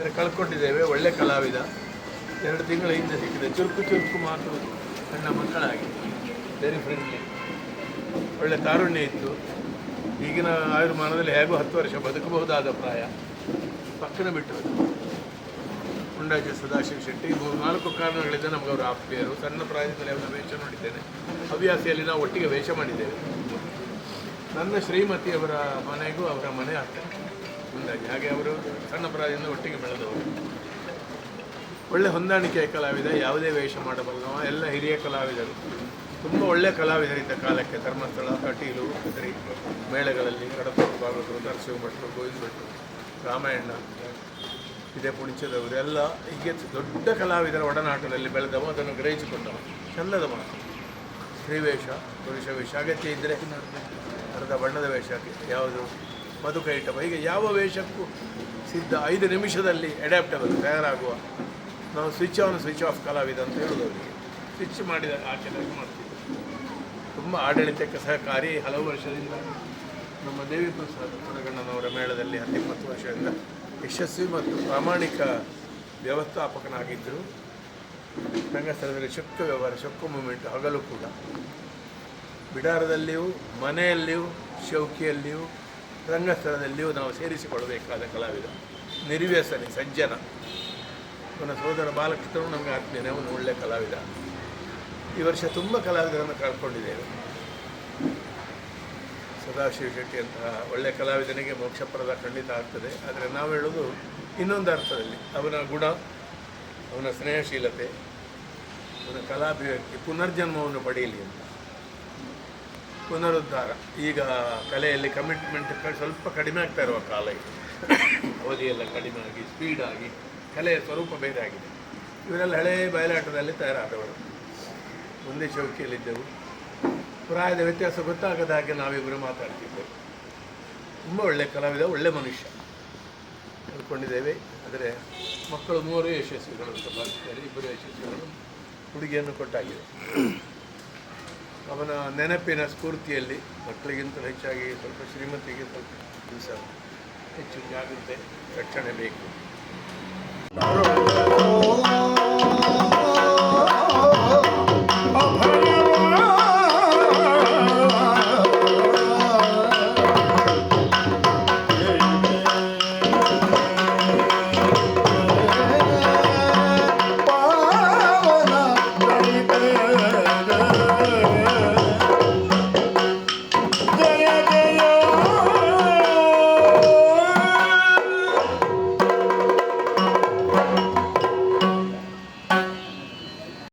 ಅಂದರೆ ಕಳ್ಕೊಂಡಿದ್ದೇವೆ. ಒಳ್ಳೆ ಕಲಾವಿದ. ಎರಡು ತಿಂಗಳ ಹಿಂದೆ ಸಿಕ್ಕಿದೆ. ಚುರುಕು ಚುರುಕು ಮಾತು ಸಣ್ಣ ಮಕ್ಕಳಾಗಿ. ವೆರಿ ಫ್ರೆಂಡ್ಲಿ ಒಳ್ಳೆ ತಾರುಣ್ಯ ಇತ್ತು. ಈಗಿನ ಆಯುರ್ಮಾನದಲ್ಲಿ ಹೇಗೂ ಹತ್ತು ವರ್ಷ ಬದುಕಬಹುದಾದ ಪ್ರಾಯ. ಪಕ್ಕನ ಬಿಟ್ಟು ಮುಂಡಾಜಿ ಸದಾಶಿವ ಶೆಟ್ಟಿ ಮೂರು ನಾಲ್ಕು ಕಾರಣಗಳಿಂದ ನಮಗೆ ಅವರು ಆಪ್ತಿಯರು. ಸಣ್ಣ ಪ್ರಾಯದಿಂದಲೇ ಅವರ ವೇಷ ನೋಡಿದ್ದೇನೆ. ಹವ್ಯಾಸಿಯಲ್ಲಿ ನಾವು ಒಟ್ಟಿಗೆ ವೇಷ ಮಾಡಿದ್ದೇವೆ. ನನ್ನ ಶ್ರೀಮತಿಯವರ ಮನೆಗೂ ಅವರ ಮನೆ ಆಗ್ತದೆ ಮುಂದಾಗಿ ಹಾಗೆ ಅವರು ಸಣ್ಣ ಪ್ರಾಯದಿಂದ ಒಟ್ಟಿಗೆ ಬೆಳೆದವರು. ಒಳ್ಳೆ ಹೊಂದಾಣಿಕೆಯ ಕಲಾವಿದ, ಯಾವುದೇ ವೇಷ ಮಾಡಬಲ್ಲವ ಎಲ್ಲ ಹಿರಿಯ ಕಲಾವಿದರು. ತುಂಬ ಒಳ್ಳೆಯ ಕಲಾವಿದರಿದ್ದ ಕಾಲಕ್ಕೆ. ಧರ್ಮಸ್ಥಳ, ಕಟೀಲು, ಕದರಿ ಮೇಳಗಳಲ್ಲಿ ಕಡಪೂರು ಭಾಗವತರು, ನರಸಿಂಹ ಭಟ್ರು, ಗೋವಿಂದ ರಾಮಾಯಣ, ಇದೇ ಪುಣಿಚದವರು. ಎಲ್ಲ ಹೀಗೆ ದೊಡ್ಡ ಕಲಾವಿದರ ಒಡನಾಟದಲ್ಲಿ ಬೆಳೆದವ, ಅದನ್ನು ಗ್ರಹಿಸಿಕೊಂಡವ. ಚಂದದ ಮಾತು ಸ್ತ್ರೀವೇಷ ಪುರುಷ ವೇಷ ಅಗತ್ಯ ಇದ್ದರೆ ಅರ್ಧ ಬಣ್ಣದ ವೇಷ ಯಾವುದು? ಮಧುಕೈಟಭ ಹೀಗೆ ಯಾವ ವೇಷಕ್ಕೂ ಸಿದ್ಧ ಐದು ನಿಮಿಷದಲ್ಲಿ ಅಡ್ಯಾಪ್ಟಬಲ್ ತಯಾರಾಗುವ. ನಾವು ಸ್ವಿಚ್ ಆನ್ ಸ್ವಿಚ್ ಆಫ್ ಕಲಾವಿದ ಅಂತ ಹೇಳೋದು ಅವರಿಗೆ ಸ್ವಿಚ್ ಮಾಡಿದ ಆಚರಣೆ ಮಾಡ್ತೀವಿ. ತುಂಬ ಆಡಳಿತಕ್ಕೆ ಸಹಕಾರಿ ಹಲವು ವರ್ಷದಿಂದ ನಮ್ಮ ದೇವಿ ಪ್ರಸಾದ್ ಕೊಡಗಣ್ಣನವರ ಮೇಳದಲ್ಲಿ ಹತ್ತಿಪ್ಪತ್ತು ವರ್ಷದಿಂದ ಯಶಸ್ವಿ ಮತ್ತು ಪ್ರಾಮಾಣಿಕ ವ್ಯವಸ್ಥಾಪಕನಾಗಿದ್ದರು. ರಂಗಸ್ಥಳದಲ್ಲಿ ಶಕ್ತ ವ್ಯವಹಾರ ಶಕ್ತ ಮೂಮೆಂಟ್, ಹಗಲು ಕೂಡ. ಬಿಡಾರದಲ್ಲಿಯೂ, ಮನೆಯಲ್ಲಿಯೂ, ಶೌಕಿಯಲ್ಲಿಯೂ ರಂಗಸ್ಥಳದಲ್ಲಿಯೂ ನಾವು ಸೇರಿಸಿಕೊಳ್ಳಬೇಕಾದ ಕಲಾವಿದ ನಿರ್ವ್ಯಸನಿ, ಸಜ್ಜನ. ಅವನ ಸೋದರ ಬಾಲಕೃಷ್ಣನು ನಮಗೆ ಆತ್ಮೀಯನೇ ಅವನು ಒಳ್ಳೆಯ ಕಲಾವಿದ. ಈ ವರ್ಷ ತುಂಬ ಕಲಾವಿದರನ್ನು ಕಳ್ಕೊಂಡಿದ್ದೇವೆ. ಸದಾಶಿವ ಶೆಟ್ಟಿ ಅಂತಹ ಒಳ್ಳೆಯ ಕಲಾವಿದನಿಗೆ ಮೋಕ್ಷಪ್ರದ ಖಂಡಿತ ಆಗ್ತದೆ. ಆದರೆ ನಾವು ಹೇಳೋದು ಇನ್ನೊಂದು ಅರ್ಥದಲ್ಲಿ. ಅವನ ಗುಣ, ಅವನ ಸ್ನೇಹಶೀಲತೆ, ಅವನ ಕಲಾಭಿವ್ಯಕ್ತಿ, ಪುನರ್ಜನ್ಮವನ್ನು ಪಡೆಯಲಿ ಅಂತ. ಪುನರುದ್ಧಾರ. ಈಗ ಕಲೆಯಲ್ಲಿ ಕಮಿಟ್ಮೆಂಟ್ ಸ್ವಲ್ಪ ಕಡಿಮೆ ಆಗ್ತಾ ಇರುವ ಕಾಲ ಅವಧಿಯೆಲ್ಲ ಕಡಿಮೆ ಆಗಿ ಸ್ಪೀಡ್ ಆಗಿ, ಕಲೆಯ ಸ್ವರೂಪ ಬೇರೆ ಆಗಿದೆ. ಇವರೆಲ್ಲ ಹಳೇ ಬಯಲಾಟದಲ್ಲಿ ತಯಾರಾದವರು. ಒಂದೇ ಚೌಕಿಯಲ್ಲಿದ್ದೆವು. ಪ್ರಾಯದ ವ್ಯತ್ಯಾಸ ಗೊತ್ತಾಗದ ಹಾಗೆ ನಾವಿಬ್ಬರು ಮಾತಾಡ್ತಿದ್ದೆವು ತುಂಬ ಒಳ್ಳೆ ಕಲಾವಿದ, ಒಳ್ಳೆ ಮನುಷ್ಯ. ಅಂದ್ಕೊಂಡಿದ್ದೇವೆ ಆದರೆ ಮಕ್ಕಳು ಮೂವರು ಯಶಸ್ವಿಗಳು ಅಂತ ಭಾವಿಸ್ತಾರೆ. ಇಬ್ಬರು ಯಶಸ್ವಿಗಳು ಹುಡುಗಿಯನ್ನು ಕೊಟ್ಟಾಗಿದೆ. ಅವನ ನೆನಪಿನ ಸ್ಫೂರ್ತಿಯಲ್ಲಿ ಮಕ್ಕಳಿಗಿಂತ ಹೆಚ್ಚಾಗಿ ಸ್ವಲ್ಪ ಶ್ರೀಮತಿಗೆ ಸ್ವಲ್ಪ ಹೆಚ್ಚು ಜಾಗ್ರತೆ ರಕ್ಷಣೆ ಬೇಕು.